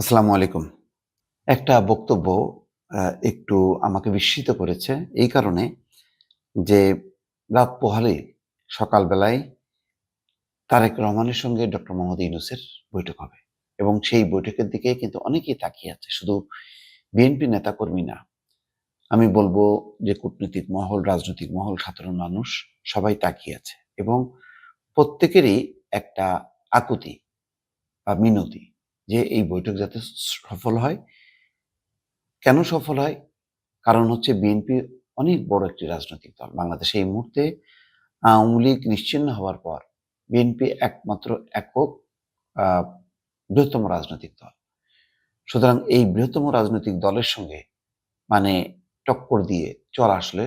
আসসালামু আলাইকুম। একটা বক্তব্য একটু আমাকে বিস্মিত করেছে এই কারণে যে রাত পোহালে সকালবেলায় তারেক রহমানের সঙ্গে ডক্টর মোহাম্মদ ইউনুসের বৈঠক হবে এবং সেই বৈঠকের দিকে কিন্তু অনেকেই তাকিয়ে আছে, শুধু বিএনপি নেতাকর্মী না। আমি বলব যে কূটনীতিক মহল, রাজনৈতিক মহল, সাধারণ মানুষ সবাই তাকিয়ে আছে এবং প্রত্যেকেরই একটা আকুতি বা মিনতি যে এই বৈঠক যাতে সফল হয়। কেন সফল হয়? কারণ হচ্ছে বিএনপি অনেক বড় একটি রাজনৈতিক দল। বাংলাদেশে এই মুহূর্তে আওয়ামী লীগ নিশ্চিন্ন হওয়ার পর বিএনপি একমাত্র একক বৃহত্তম রাজনৈতিক দল। সুতরাং এই বৃহত্তম রাজনৈতিক দলের সঙ্গে মানে টক্কর দিয়ে চলা আসলে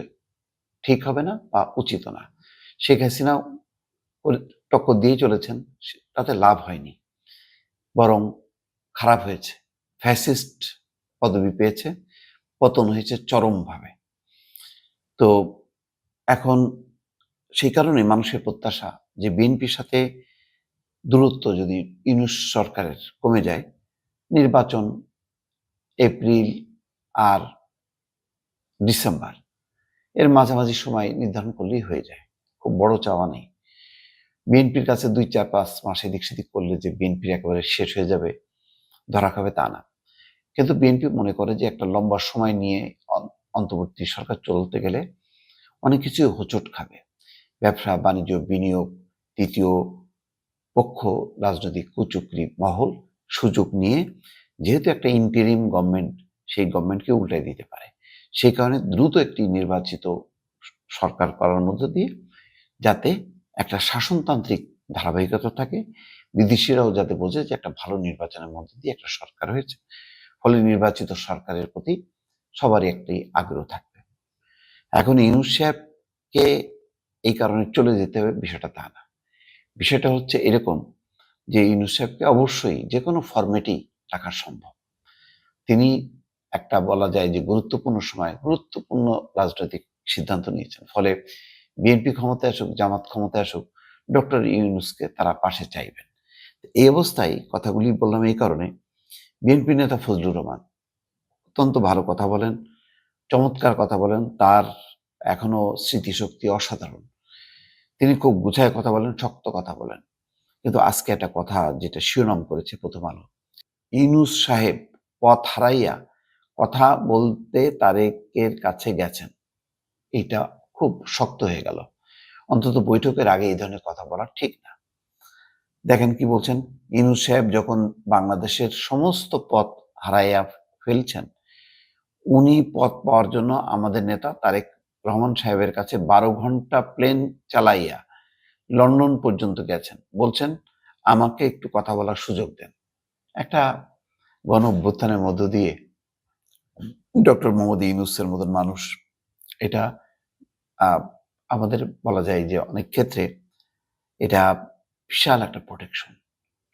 ঠিক হবে না বা উচিত না। শেখ হাসিনা টক্কর দিয়ে চলেছেন তাতে লাভ হয়নি। বরং খারাপ হয়েছে। ফ্যাসিস্ট পদবি পেয়েছে, পতন হয়েছে চরমভাবে। তো এখন সেই কারণে মানুষের প্রত্যাশা যে বিএনপির সাথে দূরত্ব যদি ইউনুস সরকারের কমে যায়, নির্বাচন এপ্রিল আর ডিসেম্বর, এর মাঝামাঝি সময় নির্ধারণ করলেই হয়ে যায়। খুব বড় চাওয়া নেই। বিএনপির কাছে দুই চার পাঁচ মাস এদিক সেদিক করলে যে বিএনপির একেবারে শেষ হয়ে যাবে ধরা খাবে তা না। কিন্তু বিএনপি মনে করে যে একটা লম্বা সময় নিয়ে অন্তর্বর্তী সরকার চলতে গেলে অনেক কিছু হোঁচট খাবে। ব্যবসা, বাণিজ্য, বিনিয়োগ, তৃতীয় পক্ষ, রাজনৈতিক কুচুকরি, মহল সুযোগ নিয়ে যেহেতু একটা ইন্টেরিম গভর্নমেন্ট সেই গভর্নমেন্টকে উল্টাই দিতে পারে। সেই কারণে দ্রুত একটি নির্বাচিত সরকার করার মধ্য দিয়ে যাতে একটা শাসনতান্ত্রিক ধারাবাহিকতা থাকে বিদেশিরাও যাতে বোঝে যে একটা ভালো নির্বাচনের মধ্যে দিয়ে একটা সরকার হয়েছে। ফলে নির্বাচিত সরকারের প্রতি সবারই একটি আগ্রহ থাকবে। এখন ইউনুস এই কারণে চলে যেতে হবে, বিষয়টা তা না। বিষয়টা হচ্ছে এরকম যে ইউনুস অবশ্যই যে কোনো ফরম্যাটেই রাখা সম্ভব। তিনি একটা বলা যায় যে গুরুত্বপূর্ণ সময় গুরুত্বপূর্ণ রাজনৈতিক সিদ্ধান্ত নিয়েছেন। ফলে বিএনপি ক্ষমতায় আসুক, জামাত ক্ষমতায় আসুক, ডক্টর ইউনুসকে তারা পাশে চাইবেন। এই অবস্থায় কথাগুলি বললাম এই কারণে, বিএনপি নেতা ফজলুর রহমান অত্যন্ত ভালো কথা বলেন, চমৎকার কথা বলেন, তার এখনও স্মৃতিশক্তি অসাধারণ। তিনি খুব গুছায় কথা বলেন, শক্ত কথা বলেন। কিন্তু আজকে একটা কথা যেটা শিরোনাম করেছে প্রথম আলো। ইনুস সাহেব পথ হারাইয়া কথা বলতে তারেকের কাছে গেছেন। এটা খুব শক্ত হয়ে গেল। অন্তত বৈঠকের আগে এই ধরনের কথা বলা ঠিক না। দেখেন কি বলছেন? ইনুস সাহেব যখন বাংলাদেশের সমস্ত পথ হারাইয়া ফেলছেন, উনি পথ পাওয়ার জন্য আমাদের নেতা তারেক রহমান সাহেবের কাছে বারো ঘণ্টা প্লেন চালাইয়া লন্ডন পর্যন্ত গেছেন। বলছেন, আমাকে একটু কথা বলার সুযোগ দেন। একটা গণ অভ্যুত্থানের মধ্য দিয়ে ডক্টর মোহাম্মদ ইউনুসের মতন মানুষ এটা আমাদের বলা যায় যে অনেক ক্ষেত্রে এটা বিশাল একটা প্রোটেকশন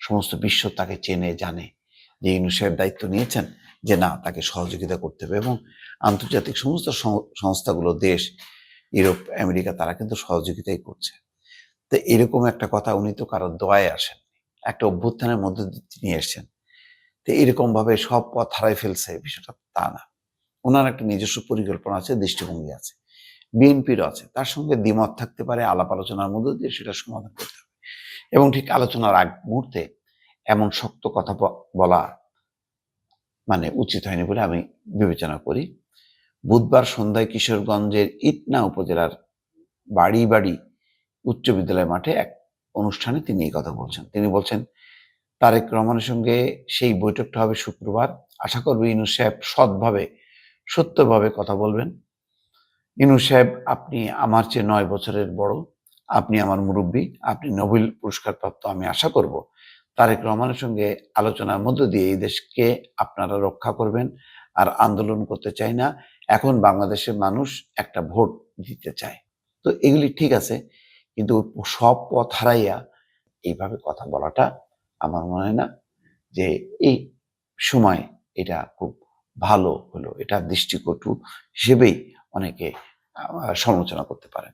সমস্ত বিশ্ব তাকে চেনে, জানে। যে ইউনুস সাহেব দায়িত্ব নিয়েছেন যে না, তাকে সহযোগিতা করতে হবে এবং আন্তর্জাতিক সমস্ত সংস্থাগুলো, দেশ, ইউরোপ, আমেরিকা, তারা কিন্তু সহযোগিতাই করছে। তো এরকম একটা কথা উনি তো কারোর দোয়ায় আসেন একটা অভ্যুত্থানের মধ্যে দিয়ে তিনি এসছেন। তো এরকম ভাবে সব পথ হারাই ফেলছে বিষয়টা, তা না। ওনার একটা নিজস্ব পরিকল্পনা আছে, দৃষ্টিভঙ্গি আছে। বিএনপিরও আছে। তার সঙ্গে দ্বিমত থাকতে পারে আলাপ আলোচনার মধ্য দিয়ে সেটা সমাধান করতে হবে। এবং ঠিক আলোচনার আগ মুহূর্তে এমন শক্ত কথা বলা মানে উচিত হয়নি বলে আমি বিবেচনা করি। বুধবার সন্ধ্যায় কিশোরগঞ্জের ইটনা উপজেলার বাড়ি বাড়ি উচ্চ বিদ্যালয় মাঠে এক অনুষ্ঠানে তিনি এই কথা বলছেন। তিনি বলছেন, তারেক রহমানের সঙ্গে সেই বৈঠকটা হবে শুক্রবার। আশা করব ইনুস সাহেব সৎভাবে, সত্যভাবে কথা বলবেন। ইনুস সাহেব, আপনি আমার চেয়ে নয় বছরের বড়। আপনি আমার মুরব্বী, আপনি নোবেল পুরস্কার প্রাপ্ত আমি আশা করব। তারেক রহমানের সঙ্গে আলোচনার মধ্য দিয়ে এই দেশকে আপনারা রক্ষা করবেন আর আন্দোলন করতে চাই না। এখন বাংলাদেশের মানুষ একটা ভোট দিতে চায়। তো এগুলি ঠিক আছে, কিন্তু সব পথ হারাইয়া এইভাবে কথা বলাটা আমার মনে হয় না যে এই সময় এটা খুব ভালো হলো। এটা দৃষ্টিকটু হিসেবেই অনেকে সমালোচনা করতে পারেন।